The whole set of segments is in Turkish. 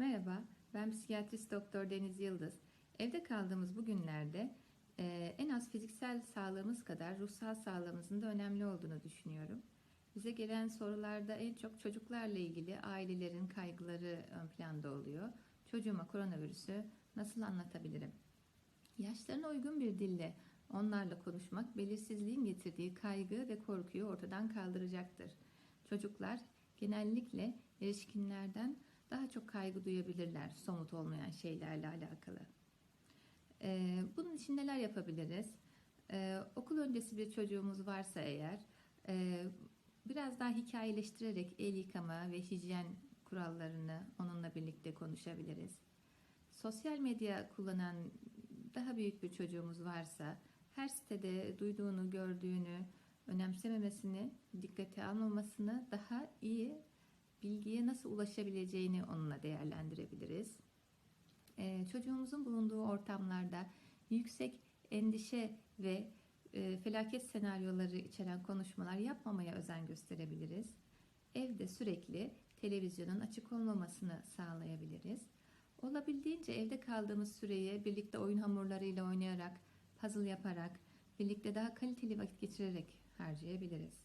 Merhaba, ben psikiyatrist doktor Deniz Yıldız. Evde kaldığımız bu günlerde e, en az fiziksel sağlığımız kadar ruhsal sağlığımızın da önemli olduğunu düşünüyorum. Bize gelen sorularda en çok çocuklarla ilgili ailelerin kaygıları ön planda oluyor. Çocuğuma koronavirüsü nasıl anlatabilirim? Yaşlarına uygun bir dille onlarla konuşmak belirsizliğin getirdiği kaygı ve korkuyu ortadan kaldıracaktır. Çocuklar genellikle erişkinlerden çok kaygı duyabilirler somut olmayan şeylerle alakalı. Ee, bunun için neler yapabiliriz? Ee, okul öncesi bir çocuğumuz varsa eğer e, biraz daha hikayeleştirerek el yıkama ve hijyen kurallarını onunla birlikte konuşabiliriz. Sosyal medya kullanan daha büyük bir çocuğumuz varsa her sitede duyduğunu, gördüğünü, önemsememesini, dikkate almamasını daha iyi bilgiye nasıl ulaşabileceğini onunla değerlendirebiliriz. Ee, çocuğumuzun bulunduğu ortamlarda yüksek endişe ve e, felaket senaryoları içeren konuşmalar yapmamaya özen gösterebiliriz. Evde sürekli televizyonun açık olmamasını sağlayabiliriz. Olabildiğince evde kaldığımız süreyi birlikte oyun hamurlarıyla oynayarak, puzzle yaparak, birlikte daha kaliteli vakit geçirerek harcayabiliriz.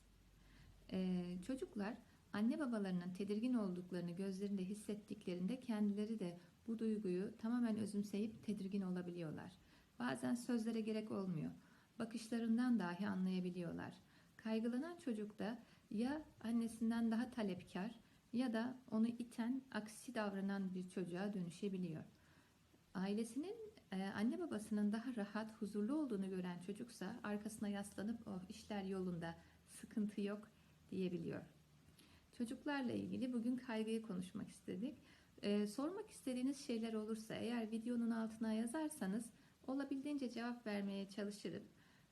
Ee, çocuklar anne babalarının tedirgin olduklarını gözlerinde hissettiklerinde kendileri de bu duyguyu tamamen özümseyip tedirgin olabiliyorlar. Bazen sözlere gerek olmuyor. Bakışlarından dahi anlayabiliyorlar. Kaygılanan çocuk da ya annesinden daha talepkar ya da onu iten, aksi davranan bir çocuğa dönüşebiliyor. Ailesinin e, anne babasının daha rahat, huzurlu olduğunu gören çocuksa arkasına yaslanıp oh işler yolunda, sıkıntı yok diyebiliyor. Çocuklarla ilgili bugün kaygıyı konuşmak istedik. Ee, sormak istediğiniz şeyler olursa eğer videonun altına yazarsanız olabildiğince cevap vermeye çalışırım.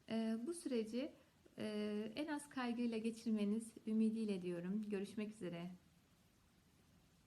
Ee, bu süreci e, en az kaygıyla geçirmeniz ümidiyle diyorum. Görüşmek üzere.